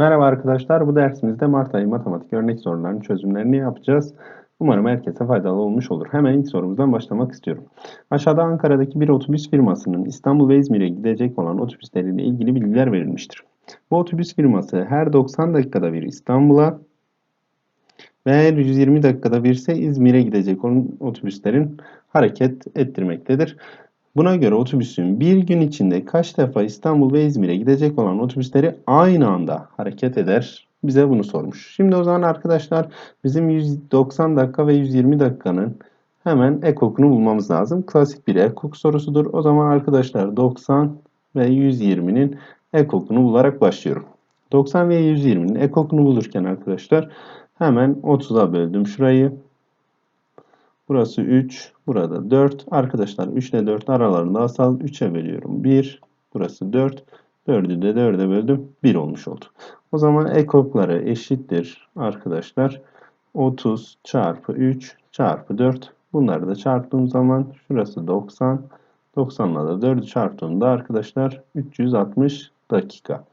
Merhaba arkadaşlar, bu dersimizde Mart ayı matematik örnek sorularının çözümlerini yapacağız. Umarım herkese faydalı olmuş olur. Hemen ilk sorumuzdan başlamak istiyorum. Aşağıda Ankara'daki bir otobüs firmasının İstanbul ve İzmir'e gidecek olan otobüsleriyle ilgili bilgiler verilmiştir. Bu otobüs firması her 90 dakikada bir İstanbul'a ve her 120 dakikada bir ise İzmir'e gidecek olan otobüslerin hareket ettirmektedir. Buna göre otobüsün bir gün içinde kaç defa İstanbul ve İzmir'e gidecek olan otobüsleri aynı anda hareket eder? Bize bunu sormuş. Şimdi o zaman arkadaşlar bizim 190 dakika ve 120 dakikanın hemen ekokunu bulmamız lazım. Klasik bir ekok sorusudur. O zaman arkadaşlar 90 ve 120'nin ekokunu bularak başlıyorum. 90 ve 120'nin ekokunu bulurken arkadaşlar hemen 30'a böldüm şurayı. Burası 3. Burada 4. Arkadaşlar 3 ile 4 aralarında asal 3'e bölüyorum. 1. Burası 4. 4'ü de 4'e böldüm. 1 olmuş oldu. O zaman ekokları eşittir arkadaşlar. 30 çarpı 3 çarpı 4. Bunları da çarptığım zaman şurası 90. 90 ile de 4'ü çarptığımda arkadaşlar 360 dakika.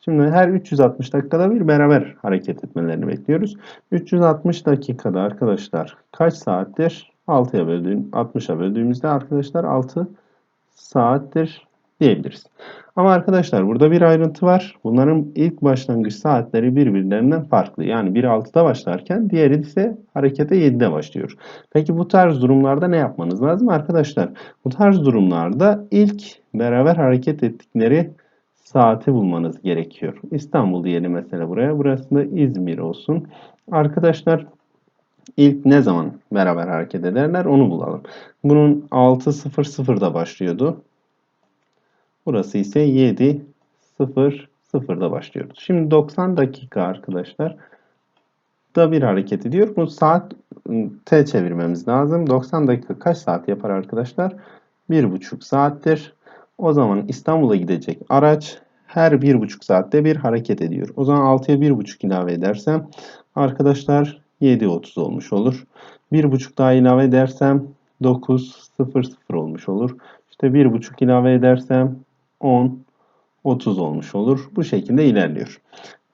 Şimdi her 360 dakikada bir beraber hareket etmelerini bekliyoruz. 360 dakikada arkadaşlar kaç saattir? 6'ya böldüğüm 60'a böldüğümüzde arkadaşlar 6 saattir diyebiliriz. Ama arkadaşlar burada bir ayrıntı var. Bunların ilk başlangıç saatleri birbirlerinden farklı. Yani biri 6'da başlarken diğeri ise harekete 7'de başlıyor. Peki bu tarz durumlarda ne yapmanız lazım arkadaşlar? Bu tarz durumlarda ilk beraber hareket ettikleri saati bulmanız gerekiyor. İstanbul diyelim mesela buraya. Burası da İzmir olsun. Arkadaşlar ilk ne zaman beraber hareket ederler onu bulalım. Bunun 6.00'da başlıyordu. Burası ise 7.00'da başlıyordu. Şimdi 90 dakika arkadaşlar da bir hareket ediyor. Bu saat T çevirmemiz lazım. 90 dakika kaç saat yapar arkadaşlar? 1,5 saattir. O zaman İstanbul'a gidecek araç her 1,5 saatte bir hareket ediyor. O zaman 6'ya 1,5 ilave edersem arkadaşlar 7.30 olmuş olur. 1,5 daha ilave edersem 9.00 olmuş olur. İşte 1,5 ilave edersem 10 30 olmuş olur. Bu şekilde ilerliyor.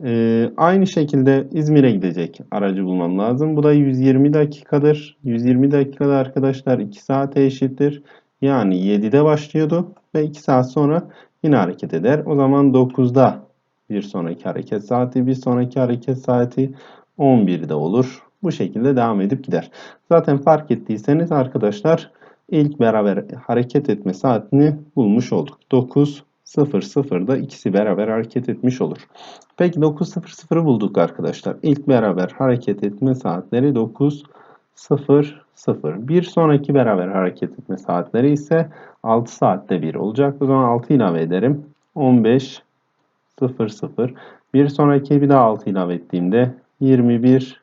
Ee, aynı şekilde İzmir'e gidecek aracı bulmam lazım. Bu da 120 dakikadır. 120 dakikada arkadaşlar 2 saate eşittir. Yani 7'de başlıyordu ve 2 saat sonra yine hareket eder. O zaman 9'da bir sonraki hareket saati, bir sonraki hareket saati 11'de olur. Bu şekilde devam edip gider. Zaten fark ettiyseniz arkadaşlar ilk beraber hareket etme saatini bulmuş olduk. 9.00'da ikisi beraber hareket etmiş olur. Peki 9.00'ı bulduk arkadaşlar. İlk beraber hareket etme saatleri 9 0 0. Bir sonraki beraber hareket etme saatleri ise 6 saatte 1 olacak. O zaman 6 ilave ederim. 15 0 0. Bir sonraki bir daha 6 ilave ettiğimde 21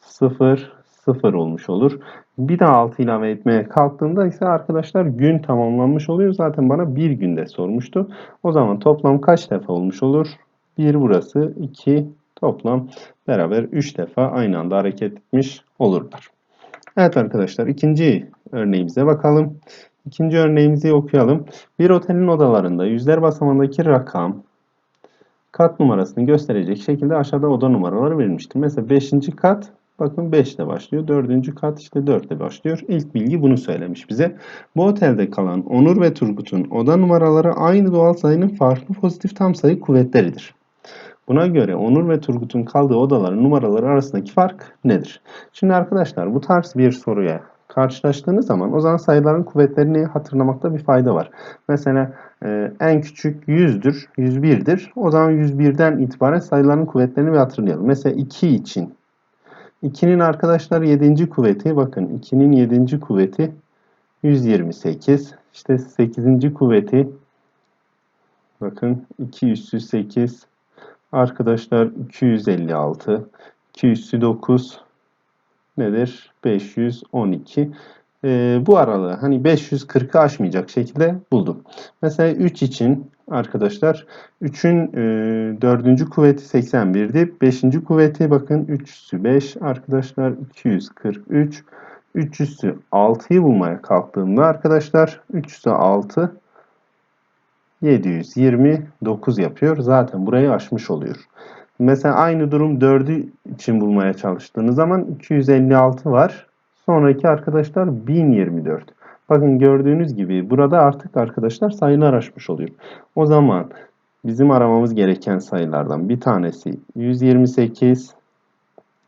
0 0 olmuş olur. Bir daha 6 ilave etmeye kalktığımda ise arkadaşlar gün tamamlanmış oluyor. Zaten bana bir günde sormuştu. O zaman toplam kaç defa olmuş olur? 1 burası, 2 toplam beraber 3 defa aynı anda hareket etmiş olurlar. Evet arkadaşlar ikinci örneğimize bakalım. İkinci örneğimizi okuyalım. Bir otelin odalarında yüzler basamağındaki rakam kat numarasını gösterecek şekilde aşağıda oda numaraları verilmiştir. Mesela 5. kat bakın 5 ile başlıyor. 4. kat işte 4 ile başlıyor. İlk bilgi bunu söylemiş bize. Bu otelde kalan Onur ve Turgut'un oda numaraları aynı doğal sayının farklı pozitif tam sayı kuvvetleridir. Buna göre Onur ve Turgut'un kaldığı odaların numaraları arasındaki fark nedir? Şimdi arkadaşlar bu tarz bir soruya karşılaştığınız zaman o zaman sayıların kuvvetlerini hatırlamakta bir fayda var. Mesela e, en küçük 100'dür, 101'dir. O zaman 101'den itibaren sayıların kuvvetlerini bir hatırlayalım. Mesela 2 için 2'nin arkadaşlar 7. kuvveti bakın 2'nin 7. kuvveti 128. İşte 8. kuvveti bakın 2 üssü 8 Arkadaşlar 256, 209 nedir? 512. Ee, bu aralığı hani 540'ı aşmayacak şekilde buldum. Mesela 3 için arkadaşlar 3'ün e, 4. kuvveti 81'di. 5. kuvveti bakın 3 üssü 5 arkadaşlar 243. 3 üssü 6'yı bulmaya kalktığımda arkadaşlar 3 üssü 6 729 yapıyor. Zaten burayı aşmış oluyor. Mesela aynı durum 4'ü için bulmaya çalıştığınız zaman 256 var. Sonraki arkadaşlar 1024. Bakın gördüğünüz gibi burada artık arkadaşlar sayılar aşmış oluyor. O zaman bizim aramamız gereken sayılardan bir tanesi 128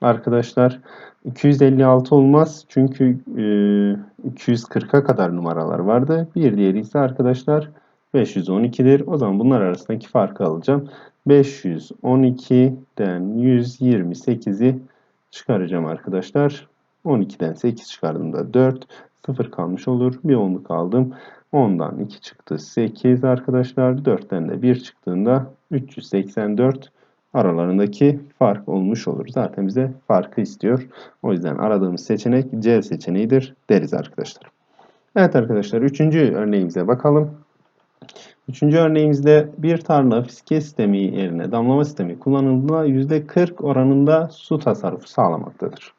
arkadaşlar 256 olmaz çünkü e, 240'a kadar numaralar vardı. Bir diğeri ise arkadaşlar 512'dir. O zaman bunlar arasındaki farkı alacağım. 512'den 128'i çıkaracağım arkadaşlar. 12'den 8 çıkardığımda 4. 0 kalmış olur. Bir onluk aldım. 10'dan 2 çıktı 8 arkadaşlar. 4'ten de 1 çıktığında 384 aralarındaki fark olmuş olur. Zaten bize farkı istiyor. O yüzden aradığımız seçenek C seçeneğidir deriz arkadaşlar. Evet arkadaşlar üçüncü örneğimize bakalım. Üçüncü örneğimizde bir tarla fiske sistemi yerine damlama sistemi kullanıldığında %40 oranında su tasarrufu sağlamaktadır.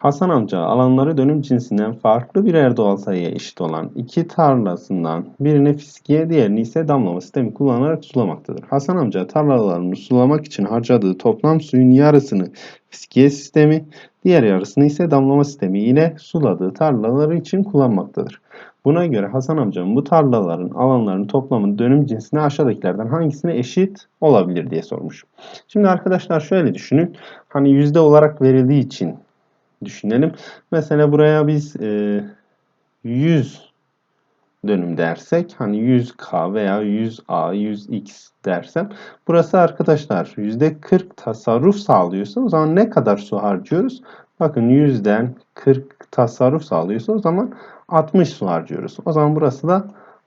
Hasan amca alanları dönüm cinsinden farklı birer doğal sayıya eşit olan iki tarlasından birini fiskiye diğerini ise damlama sistemi kullanarak sulamaktadır. Hasan amca tarlalarını sulamak için harcadığı toplam suyun yarısını fiskiye sistemi, diğer yarısını ise damlama sistemi ile suladığı tarlaları için kullanmaktadır. Buna göre Hasan amcanın bu tarlaların alanlarının toplamının dönüm cinsine aşağıdakilerden hangisine eşit olabilir diye sormuş. Şimdi arkadaşlar şöyle düşünün. Hani yüzde olarak verildiği için düşünelim. Mesela buraya biz e, 100 dönüm dersek hani 100K veya 100A, 100X dersem burası arkadaşlar %40 tasarruf sağlıyorsa o zaman ne kadar su harcıyoruz? Bakın 100'den 40 tasarruf sağlıyorsa o zaman 60 su harcıyoruz. O zaman burası da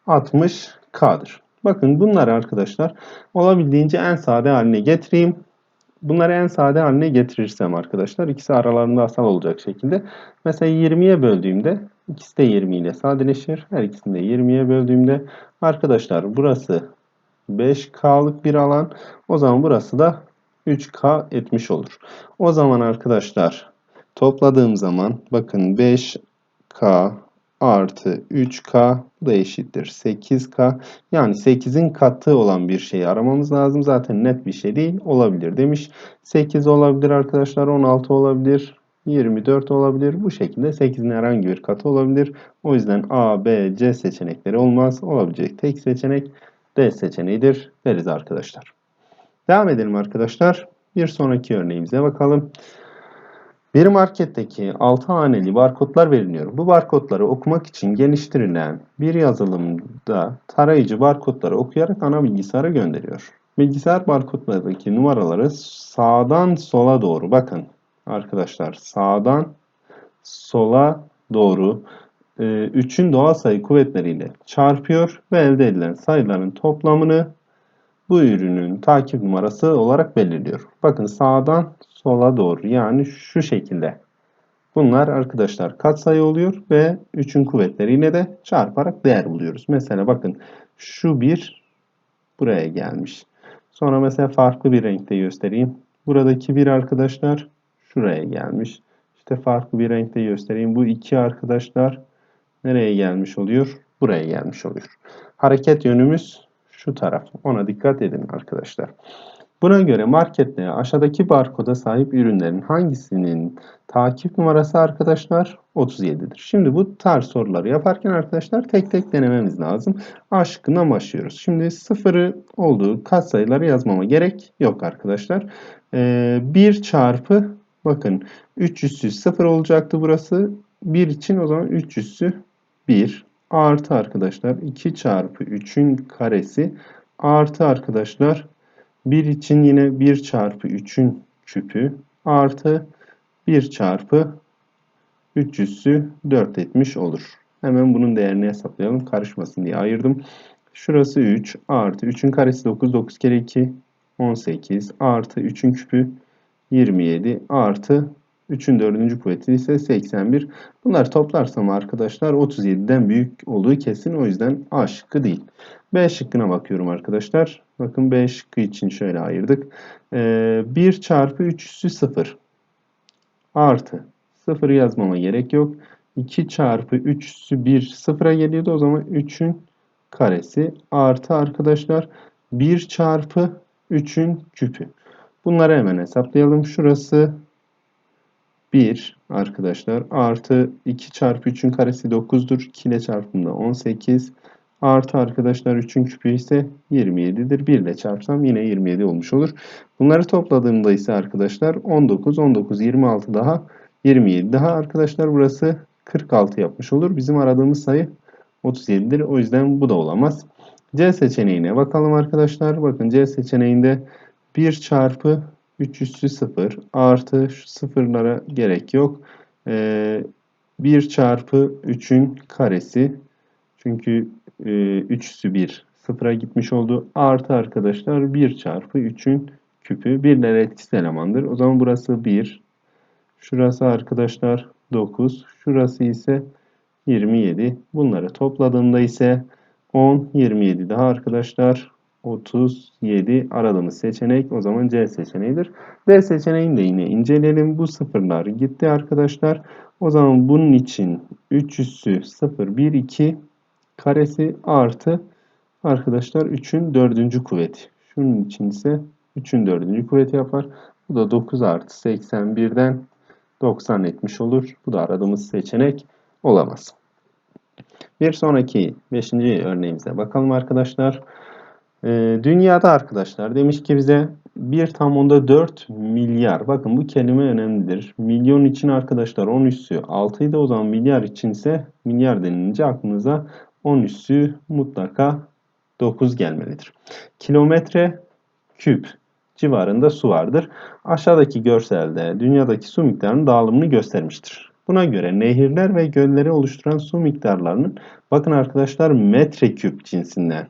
60K'dır. Bakın bunları arkadaşlar olabildiğince en sade haline getireyim. Bunları en sade haline getirirsem arkadaşlar ikisi aralarında asal olacak şekilde. Mesela 20'ye böldüğümde ikisi de 20 ile sadeleşir. Her ikisini de 20'ye böldüğümde arkadaşlar burası 5K'lık bir alan. O zaman burası da 3K etmiş olur. O zaman arkadaşlar topladığım zaman bakın 5K artı 3K bu da eşittir 8K. Yani 8'in katı olan bir şeyi aramamız lazım. Zaten net bir şey değil. Olabilir demiş. 8 olabilir arkadaşlar. 16 olabilir. 24 olabilir. Bu şekilde 8'in herhangi bir katı olabilir. O yüzden A, B, C seçenekleri olmaz. Olabilecek tek seçenek D seçeneğidir deriz arkadaşlar. Devam edelim arkadaşlar. Bir sonraki örneğimize bakalım. Bir marketteki 6 haneli barkodlar veriliyor. Bu barkodları okumak için geliştirilen bir yazılımda tarayıcı barkodları okuyarak ana bilgisayara gönderiyor. Bilgisayar barkodlardaki numaraları sağdan sola doğru bakın arkadaşlar sağdan sola doğru 3'ün e, doğal sayı kuvvetleriyle çarpıyor ve elde edilen sayıların toplamını bu ürünün takip numarası olarak belirliyor. Bakın sağdan sola doğru yani şu şekilde. Bunlar arkadaşlar katsayı oluyor ve 3'ün kuvvetleriyle de çarparak değer buluyoruz. Mesela bakın şu bir buraya gelmiş. Sonra mesela farklı bir renkte göstereyim. Buradaki bir arkadaşlar şuraya gelmiş. İşte farklı bir renkte göstereyim. Bu iki arkadaşlar nereye gelmiş oluyor? Buraya gelmiş oluyor. Hareket yönümüz şu taraf. Ona dikkat edin arkadaşlar. Buna göre markette aşağıdaki barkoda sahip ürünlerin hangisinin takip numarası arkadaşlar 37'dir. Şimdi bu tarz soruları yaparken arkadaşlar tek tek denememiz lazım. A şıkkından başlıyoruz. Şimdi sıfırı olduğu katsayıları yazmama gerek yok arkadaşlar. Ee, 1 çarpı bakın 3 üssü 0 olacaktı burası. 1 için o zaman 3 üssü 1 artı arkadaşlar 2 çarpı 3'ün karesi artı arkadaşlar 1 için yine 1 çarpı 3'ün küpü artı 1 çarpı 3 üssü 4 etmiş olur. Hemen bunun değerini hesaplayalım. Karışmasın diye ayırdım. Şurası 3 artı 3'ün karesi 9. 9 kere 2 18 artı 3'ün küpü 27 artı 3'ün 4. kuvveti ise 81. Bunları toplarsam arkadaşlar 37'den büyük olduğu kesin. O yüzden A şıkkı değil. B şıkkına bakıyorum arkadaşlar. Bakın B şıkkı için şöyle ayırdık. Ee, 1 çarpı 3 üssü 0 artı 0 yazmama gerek yok. 2 çarpı 3 üssü 1 sıfıra geliyordu. O zaman 3'ün karesi artı arkadaşlar 1 çarpı 3'ün küpü. Bunları hemen hesaplayalım. Şurası 1 arkadaşlar artı 2 çarpı 3'ün karesi 9'dur. 2 ile çarpımda 18 artı arkadaşlar 3'ün küpü ise 27'dir. 1 ile çarpsam yine 27 olmuş olur. Bunları topladığımda ise arkadaşlar 19, 19, 26 daha 27 daha arkadaşlar burası 46 yapmış olur. Bizim aradığımız sayı 37'dir. O yüzden bu da olamaz. C seçeneğine bakalım arkadaşlar. Bakın C seçeneğinde 1 çarpı 3 üssü 0 artı şu sıfırlara gerek yok. Ee, 1 çarpı 3'ün karesi çünkü e, 3 üssü 1 sıfıra gitmiş oldu. Artı arkadaşlar 1 çarpı 3'ün küpü. Birler etkisiz elemandır. O zaman burası 1. Şurası arkadaşlar 9. Şurası ise 27. Bunları topladığımda ise 10, 27 daha arkadaşlar 37 aradığımız seçenek o zaman C seçeneğidir. D seçeneğini de yine inceleyelim. Bu sıfırlar gitti arkadaşlar. O zaman bunun için 3 üssü 0, 1, 2 karesi artı arkadaşlar 3'ün 4. kuvveti. Şunun için ise 3'ün 4. kuvveti yapar. Bu da 9 artı 81'den 90 etmiş olur. Bu da aradığımız seçenek olamaz. Bir sonraki 5. örneğimize bakalım arkadaşlar. Ee, dünyada arkadaşlar demiş ki bize 1 tam onda 4 milyar. Bakın bu kelime önemlidir. Milyon için arkadaşlar 10 üssü 6 idi. O zaman milyar için ise milyar denilince aklınıza 10 üssü mutlaka 9 gelmelidir. Kilometre küp civarında su vardır. Aşağıdaki görselde dünyadaki su miktarının dağılımını göstermiştir. Buna göre nehirler ve gölleri oluşturan su miktarlarının bakın arkadaşlar metreküp cinsinden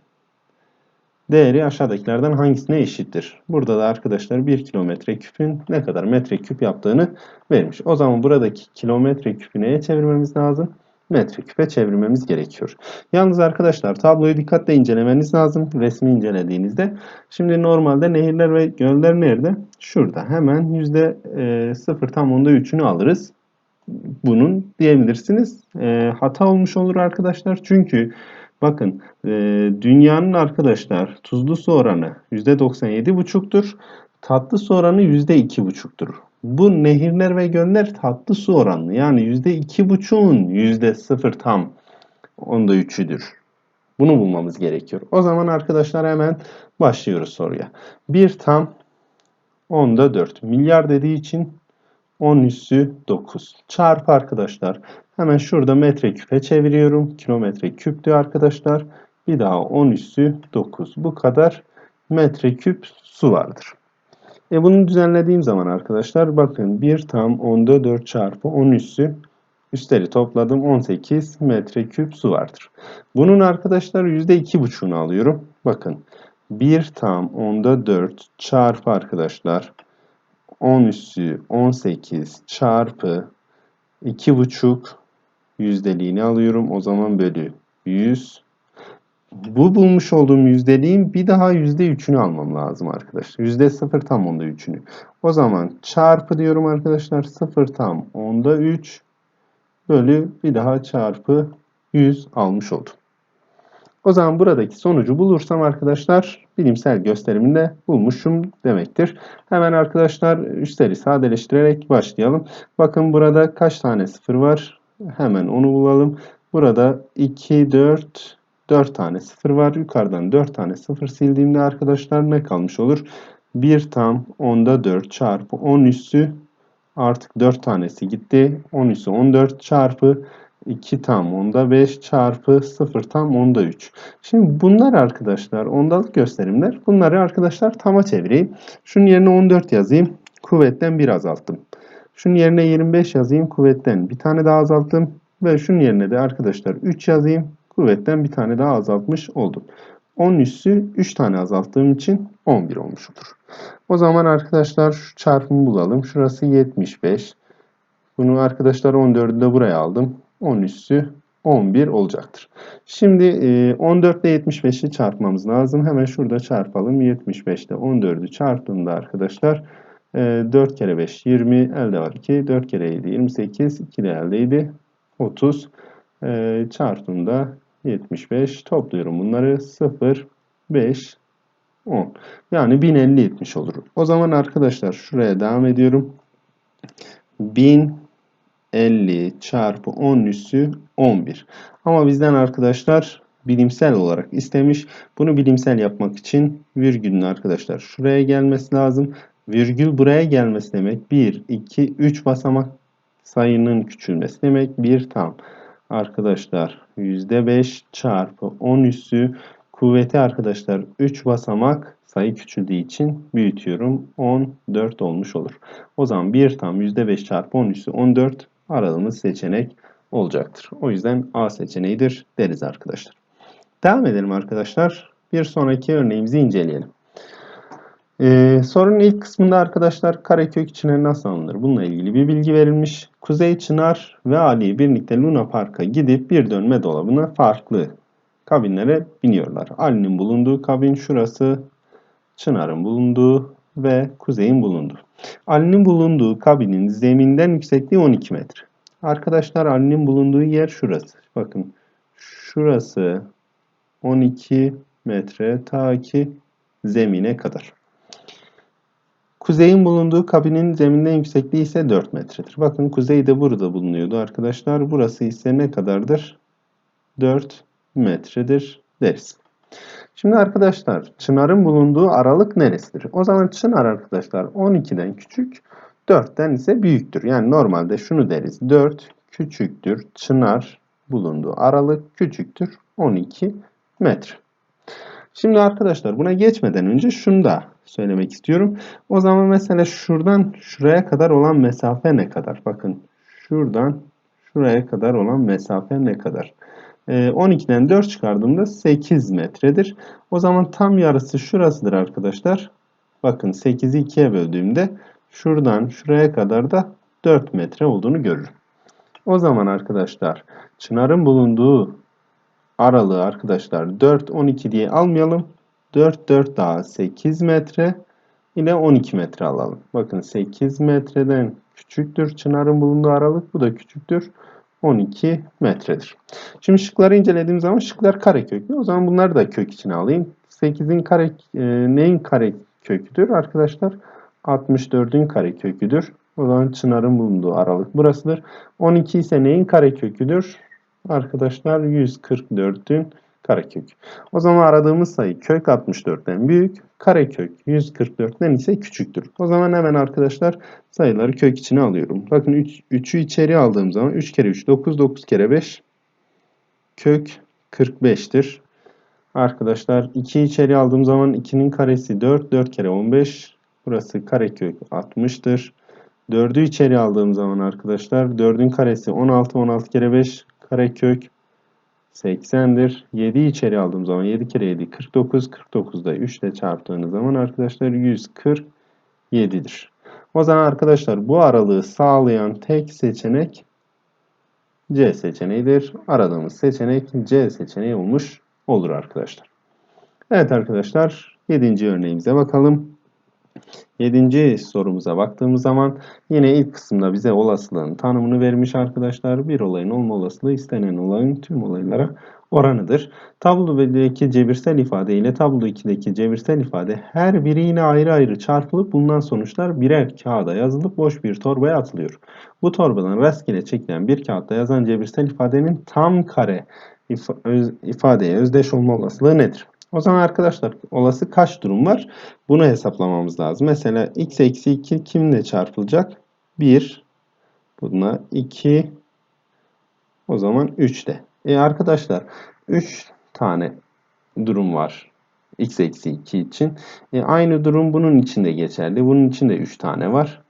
değeri aşağıdakilerden hangisine eşittir? Burada da arkadaşlar 1 kilometre küpün ne kadar metreküp yaptığını vermiş. O zaman buradaki kilometre küpü neye çevirmemiz lazım? Metreküpe çevirmemiz gerekiyor. Yalnız arkadaşlar tabloyu dikkatle incelemeniz lazım resmi incelediğinizde. Şimdi normalde nehirler ve göller nerede? Şurada. Hemen yüzde 0 tam onda 3'ünü alırız bunun diyebilirsiniz. E, hata olmuş olur arkadaşlar. Çünkü bakın e, dünyanın arkadaşlar tuzlu su oranı %97,5'tur. Tatlı su oranı %2,5'tur. Bu nehirler ve göller tatlı su oranlı. Yani %2,5'un %0 tam onda 3'üdür. Bunu bulmamız gerekiyor. O zaman arkadaşlar hemen başlıyoruz soruya. 1 tam onda 4 milyar dediği için 10 üssü 9. Çarpı arkadaşlar. Hemen şurada metreküpe çeviriyorum. Kilometre küptü arkadaşlar. Bir daha 10 üssü 9. Bu kadar metreküp su vardır. E bunu düzenlediğim zaman arkadaşlar bakın 1 tam 10'da 4 çarpı 10 üssü üstleri topladım 18 metreküp su vardır. Bunun arkadaşlar %2,5'unu alıyorum. Bakın 1 tam 10'da 4 çarpı arkadaşlar 10 üssü 18 çarpı 2,5 yüzdeliğini alıyorum. O zaman bölü 100. Bu bulmuş olduğum yüzdeliğin bir daha yüzde üçünü almam lazım arkadaşlar. Yüzde sıfır tam onda üçünü. O zaman çarpı diyorum arkadaşlar. Sıfır tam onda üç bölü bir daha çarpı 100 almış oldum. O zaman buradaki sonucu bulursam arkadaşlar bilimsel gösteriminde bulmuşum demektir. Hemen arkadaşlar üstleri sadeleştirerek başlayalım. Bakın burada kaç tane sıfır var? Hemen onu bulalım. Burada 2, 4, 4 tane sıfır var. Yukarıdan 4 tane sıfır sildiğimde arkadaşlar ne kalmış olur? 1 tam 10'da 4 çarpı 10 üssü artık 4 tanesi gitti. 10 üssü 14 çarpı 2 tam onda 5 çarpı 0 tam onda 3. Şimdi bunlar arkadaşlar ondalık gösterimler. Bunları arkadaşlar tama çevireyim. Şunun yerine 14 yazayım. Kuvvetten 1 azalttım. Şunun yerine 25 yazayım. Kuvvetten bir tane daha azalttım. Ve şunun yerine de arkadaşlar 3 yazayım. Kuvvetten bir tane daha azaltmış oldum. 10 üssü 3 tane azalttığım için 11 olmuş olur. O zaman arkadaşlar şu çarpımı bulalım. Şurası 75. Bunu arkadaşlar 14'ü de buraya aldım. 10 üssü 11 olacaktır. Şimdi 14 ile 75'i çarpmamız lazım. Hemen şurada çarpalım. 75 ile 14'ü çarptığımda arkadaşlar 4 kere 5 20 elde var 2. 4 kere 7 28 2 de eldeydi 30 çarptığımda 75 topluyorum bunları 0 5 10 yani 1050 etmiş olur. O zaman arkadaşlar şuraya devam ediyorum. 1050 çarpı 10 üssü 11. Ama bizden arkadaşlar bilimsel olarak istemiş. Bunu bilimsel yapmak için virgülün arkadaşlar şuraya gelmesi lazım. Virgül buraya gelmesi demek 1, 2, 3 basamak sayının küçülmesi demek 1 tam. Arkadaşlar %5 çarpı 10 üssü kuvveti arkadaşlar 3 basamak sayı küçüldüğü için büyütüyorum. 14 olmuş olur. O zaman 1 tam %5 çarpı 10 üssü 14 aradığımız seçenek olacaktır. O yüzden A seçeneğidir deriz arkadaşlar. Devam edelim arkadaşlar. Bir sonraki örneğimizi inceleyelim. Ee, sorunun ilk kısmında arkadaşlar karekök içine nasıl alınır? Bununla ilgili bir bilgi verilmiş. Kuzey Çınar ve Ali birlikte Luna Park'a gidip bir dönme dolabına farklı kabinlere biniyorlar. Ali'nin bulunduğu kabin şurası, Çınar'ın bulunduğu ve Kuzey'in bulunduğu. Ali'nin bulunduğu kabinin zeminden yüksekliği 12 metre. Arkadaşlar Ali'nin bulunduğu yer şurası. Bakın şurası 12 metre ta ki zemine kadar. Kuzeyin bulunduğu kabinin zeminden yüksekliği ise 4 metredir. Bakın kuzey de burada bulunuyordu arkadaşlar. Burası ise ne kadardır? 4 metredir deriz. Şimdi arkadaşlar Çınar'ın bulunduğu aralık neresidir? O zaman Çınar arkadaşlar 12'den küçük 4'ten ise büyüktür. Yani normalde şunu deriz. 4 küçüktür. Çınar bulunduğu aralık küçüktür. 12 metre. Şimdi arkadaşlar buna geçmeden önce şunu da söylemek istiyorum. O zaman mesela şuradan şuraya kadar olan mesafe ne kadar? Bakın şuradan şuraya kadar olan mesafe ne kadar? 12'den ee, 4 çıkardığımda 8 metredir. O zaman tam yarısı şurasıdır arkadaşlar. Bakın 8'i 2'ye böldüğümde şuradan şuraya kadar da 4 metre olduğunu görürüm. O zaman arkadaşlar Çınar'ın bulunduğu aralığı arkadaşlar 4 12 diye almayalım. 4 4 daha 8 metre ile 12 metre alalım. Bakın 8 metreden küçüktür Çınar'ın bulunduğu aralık. Bu da küçüktür. 12 metredir. Şimdi şıkları incelediğim zaman şıklar kare köklü. O zaman bunları da kök içine alayım. 8'in kare e, neyin kare köküdür arkadaşlar? 64'ün kare köküdür. O zaman Çınar'ın bulunduğu aralık burasıdır. 12 ise neyin kare köküdür? Arkadaşlar 144'ün karekök. O zaman aradığımız sayı kök 64'ten büyük, karekök 144'ten ise küçüktür. O zaman hemen arkadaşlar sayıları kök içine alıyorum. Bakın 3, 3'ü içeri aldığım zaman 3 kere 3 9, 9 kere 5 kök 45'tir. Arkadaşlar 2'yi içeri aldığım zaman 2'nin karesi 4, 4 kere 15 burası karekök 60'tır. 4'ü içeri aldığım zaman arkadaşlar 4'ün karesi 16, 16 kere 5 karekök 80'dir. 7'yi içeri aldığım zaman 7 kere 7 49. 49'da 3 ile çarptığınız zaman arkadaşlar 147'dir. O zaman arkadaşlar bu aralığı sağlayan tek seçenek C seçeneğidir. Aradığımız seçenek C seçeneği olmuş olur arkadaşlar. Evet arkadaşlar 7. örneğimize bakalım. Yedinci sorumuza baktığımız zaman yine ilk kısımda bize olasılığın tanımını vermiş arkadaşlar. Bir olayın olma olasılığı istenen olayın tüm olaylara oranıdır. Tablo 1'deki cebirsel ifade ile tablo 2'deki cebirsel ifade her biri yine ayrı ayrı çarpılıp bulunan sonuçlar birer kağıda yazılıp boş bir torbaya atılıyor. Bu torbadan rastgele çekilen bir kağıtta yazan cebirsel ifadenin tam kare ifadeye özdeş olma olasılığı nedir? O zaman arkadaşlar olası kaç durum var? Bunu hesaplamamız lazım. Mesela x eksi 2 kimle çarpılacak? 1. Buna 2. O zaman 3 de. E arkadaşlar 3 tane durum var. x eksi 2 için. E aynı durum bunun için de geçerli. Bunun için de 3 tane var.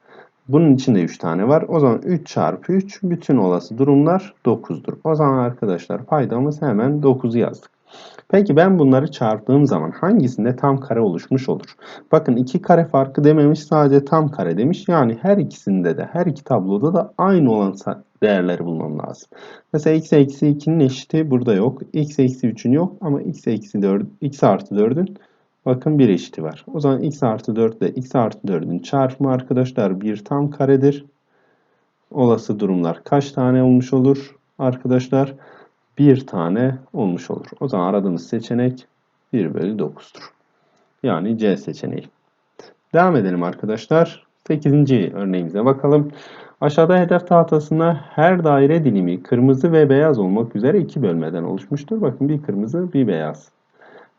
Bunun için de 3 tane var. O zaman 3 çarpı 3 bütün olası durumlar 9'dur. O zaman arkadaşlar paydamız hemen 9'u yazdık. Peki ben bunları çarptığım zaman hangisinde tam kare oluşmuş olur? Bakın iki kare farkı dememiş sadece tam kare demiş. Yani her ikisinde de her iki tabloda da aynı olan değerleri bulmam lazım. Mesela x eksi 2'nin eşiti burada yok. x eksi 3'ün yok ama x eksi 4, x artı 4'ün bakın bir eşiti var. O zaman x artı 4 ile x artı 4'ün çarpımı arkadaşlar bir tam karedir. Olası durumlar kaç tane olmuş olur arkadaşlar? Bir tane olmuş olur. O zaman aradığımız seçenek 1 bölü 9'dur. Yani C seçeneği. Devam edelim arkadaşlar. 8. örneğimize bakalım. Aşağıda hedef tahtasında her daire dilimi kırmızı ve beyaz olmak üzere iki bölmeden oluşmuştur. Bakın bir kırmızı bir beyaz.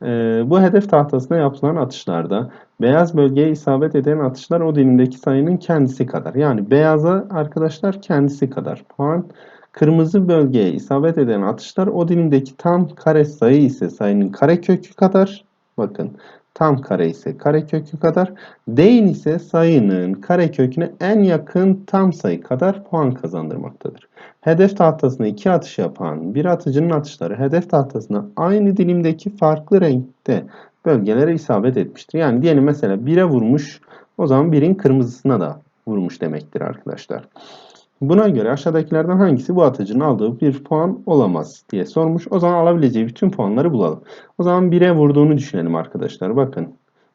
Ee, bu hedef tahtasına yapılan atışlarda beyaz bölgeye isabet eden atışlar o dilimdeki sayının kendisi kadar. Yani beyaza arkadaşlar kendisi kadar puan. Kırmızı bölgeye isabet eden atışlar o dilimdeki tam kare sayı ise sayının kare kökü kadar. Bakın tam kare ise kare kökü kadar. Değin ise sayının kare köküne en yakın tam sayı kadar puan kazandırmaktadır. Hedef tahtasına iki atış yapan bir atıcının atışları hedef tahtasına aynı dilimdeki farklı renkte bölgelere isabet etmiştir. Yani diyelim mesela 1'e vurmuş o zaman 1'in kırmızısına da vurmuş demektir arkadaşlar. Buna göre aşağıdakilerden hangisi bu atıcının aldığı bir puan olamaz diye sormuş. O zaman alabileceği bütün puanları bulalım. O zaman 1'e vurduğunu düşünelim arkadaşlar. Bakın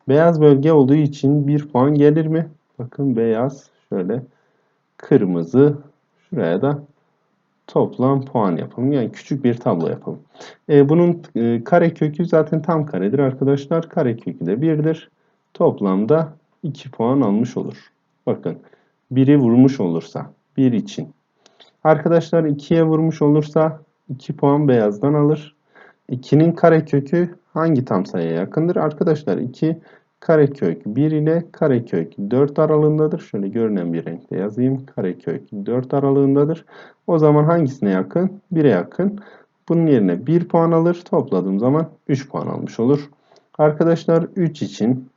beyaz bölge olduğu için 1 puan gelir mi? Bakın beyaz şöyle kırmızı şuraya da toplam puan yapalım. Yani küçük bir tablo yapalım. E, bunun e, kare kökü zaten tam karedir arkadaşlar. Kare kökü de 1'dir. Toplamda 2 puan almış olur. Bakın 1'i vurmuş olursa 1 için. Arkadaşlar 2'ye vurmuş olursa 2 puan beyazdan alır. 2'nin karekökü hangi tam sayıya yakındır? Arkadaşlar 2 karekök 1 ile karekök 4 aralığındadır. Şöyle görünen bir renkte yazayım. Karekök 4 aralığındadır. O zaman hangisine yakın? 1'e yakın. Bunun yerine 1 puan alır. Topladığım zaman 3 puan almış olur. Arkadaşlar 3 için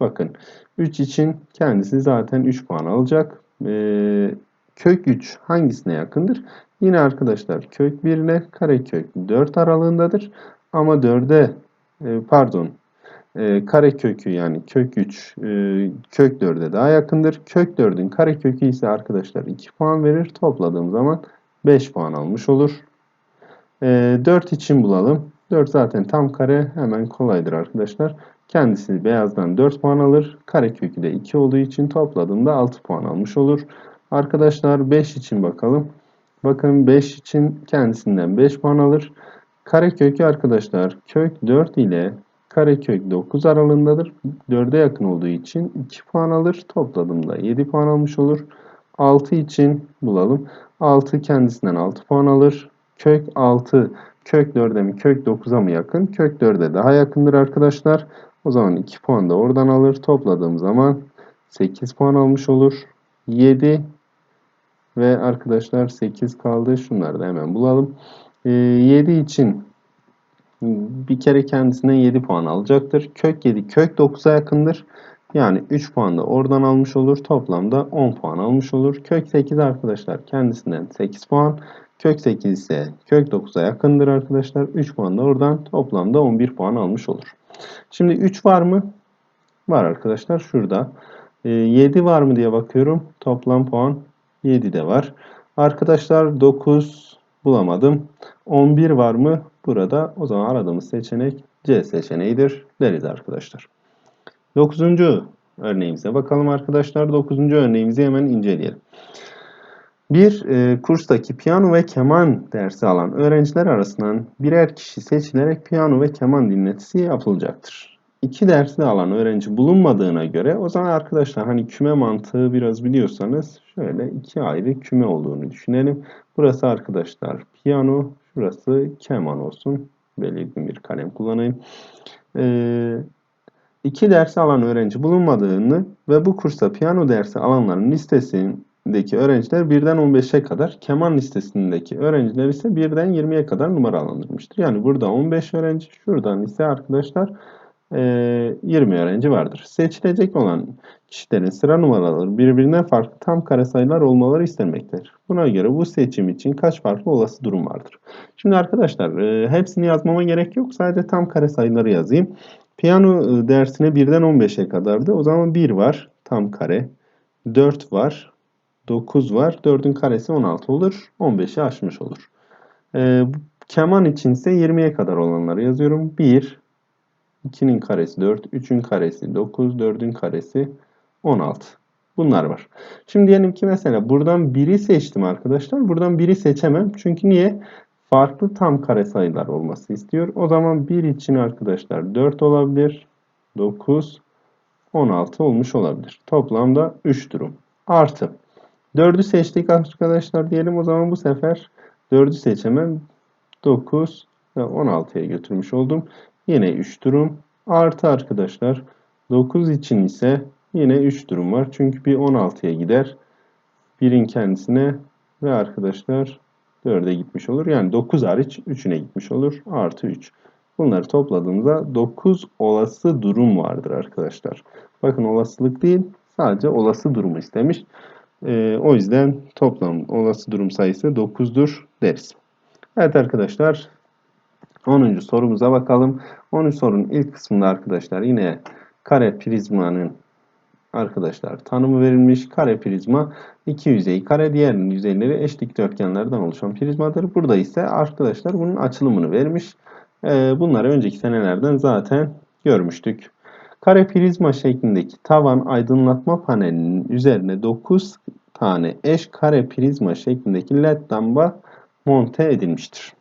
bakın 3 için kendisi zaten 3 puan alacak. Ee, kök 3 hangisine yakındır? Yine arkadaşlar kök 1 ile karekök 4 aralığındadır. Ama 4'e e, pardon e, karekökü yani kök 3 e, kök 4'e daha yakındır. Kök 4'ün karekökü ise arkadaşlar 2 puan verir. Topladığım zaman 5 puan almış olur. E, 4 için bulalım. 4 zaten tam kare hemen kolaydır arkadaşlar. Kendisi beyazdan 4 puan alır. Karekökü de 2 olduğu için topladığımda 6 puan almış olur. Arkadaşlar 5 için bakalım. Bakın 5 için kendisinden 5 puan alır. Karekökü arkadaşlar kök 4 ile karekök 9 aralığındadır. 4'e yakın olduğu için 2 puan alır. Topladığımda 7 puan almış olur. 6 için bulalım. 6 kendisinden 6 puan alır. Kök 6 kök 4'e mi kök 9'a mı yakın? Kök 4'e daha yakındır arkadaşlar. O zaman 2 puan da oradan alır. Topladığım zaman 8 puan almış olur. 7 ve arkadaşlar 8 kaldı. Şunları da hemen bulalım. 7 ee, için bir kere kendisinden 7 puan alacaktır. Kök 7 kök 9'a yakındır. Yani 3 puan da oradan almış olur. Toplamda 10 puan almış olur. Kök 8 arkadaşlar kendisinden 8 puan. Kök 8 ise kök 9'a yakındır arkadaşlar. 3 puan da oradan toplamda 11 puan almış olur. Şimdi 3 var mı? Var arkadaşlar şurada. 7 ee, var mı diye bakıyorum. Toplam puan 7 de var. Arkadaşlar 9 bulamadım. 11 var mı? Burada o zaman aradığımız seçenek C seçeneğidir deriz arkadaşlar. 9. örneğimize bakalım arkadaşlar. 9. örneğimizi hemen inceleyelim. Bir e, kurstaki piyano ve keman dersi alan öğrenciler arasından birer kişi seçilerek piyano ve keman dinletisi yapılacaktır iki dersi alan öğrenci bulunmadığına göre o zaman arkadaşlar hani küme mantığı biraz biliyorsanız şöyle iki ayrı küme olduğunu düşünelim. Burası arkadaşlar piyano, şurası keman olsun. Belirgin bir kalem kullanayım. Ee, iki dersi alan öğrenci bulunmadığını ve bu kursa piyano dersi alanların listesindeki öğrenciler birden 15'e kadar, keman listesindeki öğrenciler ise birden 20'ye kadar numaralandırmıştır. Yani burada 15 öğrenci, şuradan ise arkadaşlar 20 ee, öğrenci vardır. Seçilecek olan kişilerin sıra numaraları birbirinden farklı tam kare sayılar olmaları istenmektedir. Buna göre bu seçim için kaç farklı olası durum vardır? Şimdi arkadaşlar e, hepsini yazmama gerek yok. Sadece tam kare sayıları yazayım. Piyano e, dersine 1'den 15'e kadardı. O zaman 1 var tam kare. 4 var. 9 var. 4'ün karesi 16 olur. 15'i aşmış olur. E, keman için ise 20'ye kadar olanları yazıyorum. 1, 2'nin karesi 4, 3'ün karesi 9, 4'ün karesi 16. Bunlar var. Şimdi diyelim ki mesela buradan biri seçtim arkadaşlar. Buradan biri seçemem. Çünkü niye? farklı tam kare sayılar olması istiyor. O zaman 1 için arkadaşlar 4 olabilir. 9, 16 olmuş olabilir. Toplamda 3 durum. Artı. 4'ü seçtik arkadaşlar diyelim. O zaman bu sefer 4'ü seçemem. 9 ve 16'ya götürmüş oldum. Yine 3 durum. Artı arkadaşlar. 9 için ise yine 3 durum var. Çünkü bir 16'ya gider. 1'in kendisine ve arkadaşlar 4'e gitmiş olur. Yani 9 hariç 3'üne gitmiş olur. Artı 3. Bunları topladığımızda 9 olası durum vardır arkadaşlar. Bakın olasılık değil sadece olası durumu istemiş. Ee, o yüzden toplam olası durum sayısı 9'dur deriz. Evet arkadaşlar 10. sorumuza bakalım. 10. sorunun ilk kısmında arkadaşlar yine kare prizmanın arkadaşlar tanımı verilmiş. Kare prizma iki yüzeyi kare diğerinin yüzeyleri eş dikdörtgenlerden oluşan prizmadır. Burada ise arkadaşlar bunun açılımını vermiş. Ee, bunları önceki senelerden zaten görmüştük. Kare prizma şeklindeki tavan aydınlatma panelinin üzerine 9 tane eş kare prizma şeklindeki led lamba monte edilmiştir.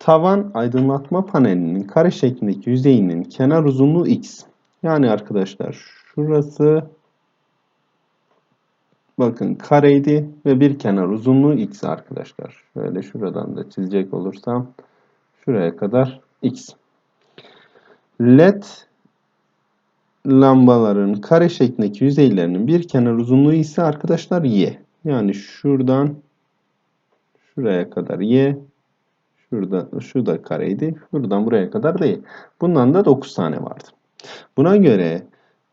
Tavan aydınlatma panelinin kare şeklindeki yüzeyinin kenar uzunluğu x. Yani arkadaşlar şurası bakın kareydi ve bir kenar uzunluğu x arkadaşlar. Şöyle şuradan da çizecek olursam şuraya kadar x. LED lambaların kare şeklindeki yüzeylerinin bir kenar uzunluğu ise arkadaşlar y. Yani şuradan şuraya kadar y. Şurada şu da kareydi. Şuradan buraya kadar da y. Bundan da 9 tane vardı. Buna göre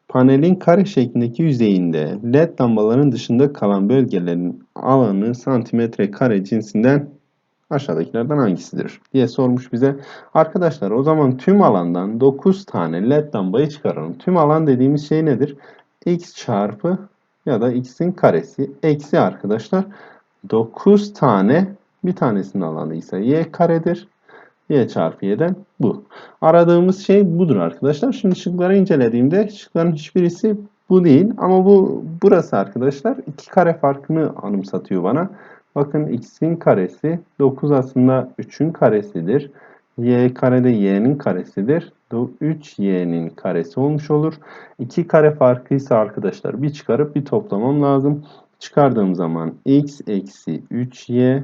panelin kare şeklindeki yüzeyinde led lambaların dışında kalan bölgelerin alanı santimetre kare cinsinden aşağıdakilerden hangisidir diye sormuş bize. Arkadaşlar o zaman tüm alandan 9 tane led lambayı çıkaralım. Tüm alan dediğimiz şey nedir? x çarpı ya da x'in karesi eksi arkadaşlar 9 tane bir tanesinin alanı ise y karedir. y çarpı y'den bu. Aradığımız şey budur arkadaşlar. Şimdi şıkları incelediğimde şıkların hiçbirisi bu değil ama bu burası arkadaşlar iki kare farkını anımsatıyor bana. Bakın x'in karesi 9 aslında 3'ün karesidir. y kare de y'nin karesidir. 3y'nin karesi olmuş olur. 2 kare farkı ise arkadaşlar bir çıkarıp bir toplamam lazım. Çıkardığım zaman x eksi 3y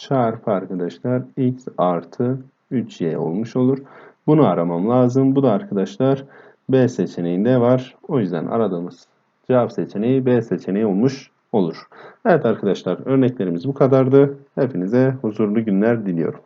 çarpı arkadaşlar x artı 3y olmuş olur. Bunu aramam lazım. Bu da arkadaşlar B seçeneğinde var. O yüzden aradığımız cevap seçeneği B seçeneği olmuş olur. Evet arkadaşlar örneklerimiz bu kadardı. Hepinize huzurlu günler diliyorum.